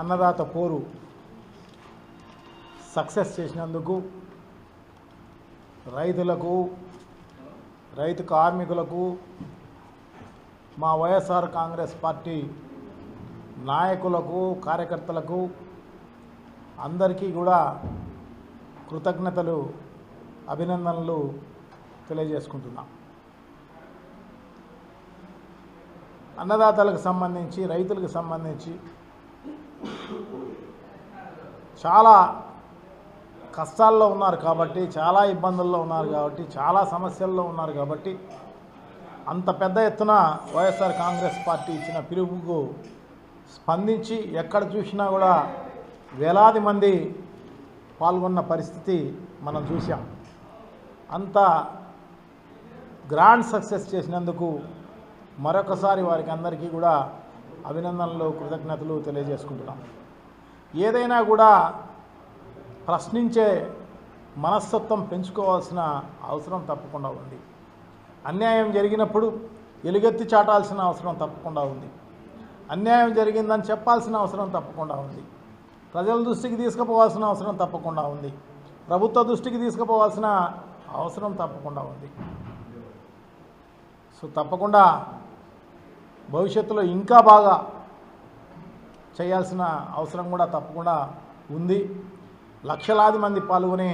అన్నదాత పోరు సక్సెస్ చేసినందుకు రైతులకు రైతు కార్మికులకు మా వైఎస్ఆర్ కాంగ్రెస్ పార్టీ నాయకులకు కార్యకర్తలకు అందరికీ కూడా కృతజ్ఞతలు అభినందనలు తెలియజేసుకుంటున్నాం. అన్నదాతలకు సంబంధించి రైతులకు సంబంధించి చాలా కష్టాల్లో ఉన్నారు కాబట్టి చాలా ఇబ్బందుల్లో ఉన్నారు కాబట్టి చాలా సమస్యల్లో ఉన్నారు కాబట్టి అంత పెద్ద ఎత్తున వైఎస్ఆర్ కాంగ్రెస్ పార్టీ ఇచ్చిన పిలుపుకు స్పందించి ఎక్కడ చూసినా కూడా వేలాది మంది పాల్గొన్న పరిస్థితి మనం చూసాం అంత గ్రాండ్ సక్సెస్ చేసినందుకు మరొకసారి వారికి అందరికీ కూడా అభినందనలు కృతజ్ఞతలు తెలియజేసుకుంటున్నాం. ఏదైనా కూడా ప్రశ్నించే మనస్తత్వం పెంచుకోవాల్సిన అవసరం తప్పకుండా ఉంది. అన్యాయం జరిగినప్పుడు ఎలుగెత్తి చాటాల్సిన అవసరం తప్పకుండా ఉంది. అన్యాయం జరిగిందని చెప్పాల్సిన అవసరం తప్పకుండా ఉంది. ప్రజల దృష్టికి తీసుకుపోవాల్సిన అవసరం తప్పకుండా ఉంది. ప్రభుత్వ దృష్టికి తీసుకుపోవాల్సిన అవసరం తప్పకుండా ఉంది. సో తప్పకుండా భవిష్యత్తులో ఇంకా బాగా చేయాల్సిన అవసరం కూడా తప్పకుండా ఉంది. లక్షలాది మంది పాల్గొని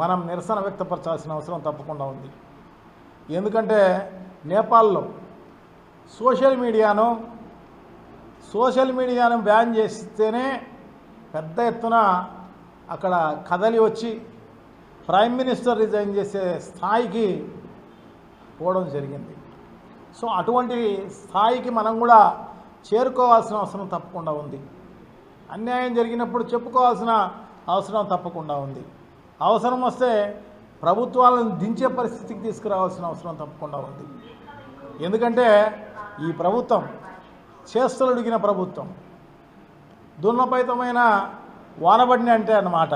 మనం నిరసన వ్యక్తపరచాల్సిన అవసరం తప్పకుండా ఉంది. ఎందుకంటే నేపాల్లో సోషల్ మీడియాను సోషల్ మీడియాను బ్యాన్ చేస్తేనే పెద్ద ఎత్తున అక్కడ కదలి వచ్చి ప్రైమ్ మినిస్టర్ రిజైన్ చేసే స్థాయికి పోవడం జరిగింది. సో అటువంటి స్థాయికి మనం కూడా చేరుకోవాల్సిన అవసరం తప్పకుండా ఉంది. అన్యాయం జరిగినప్పుడు చెప్పుకోవాల్సిన అవసరం తప్పకుండా ఉంది. అవసరం వస్తే ప్రభుత్వాలను దించే పరిస్థితికి తీసుకురావాల్సిన అవసరం తప్పకుండా ఉంది. ఎందుకంటే ఈ ప్రభుత్వం చేస్తులడిగిన ప్రభుత్వం దున్నపైతమైన వానబడిన అంటే అన్నమాట.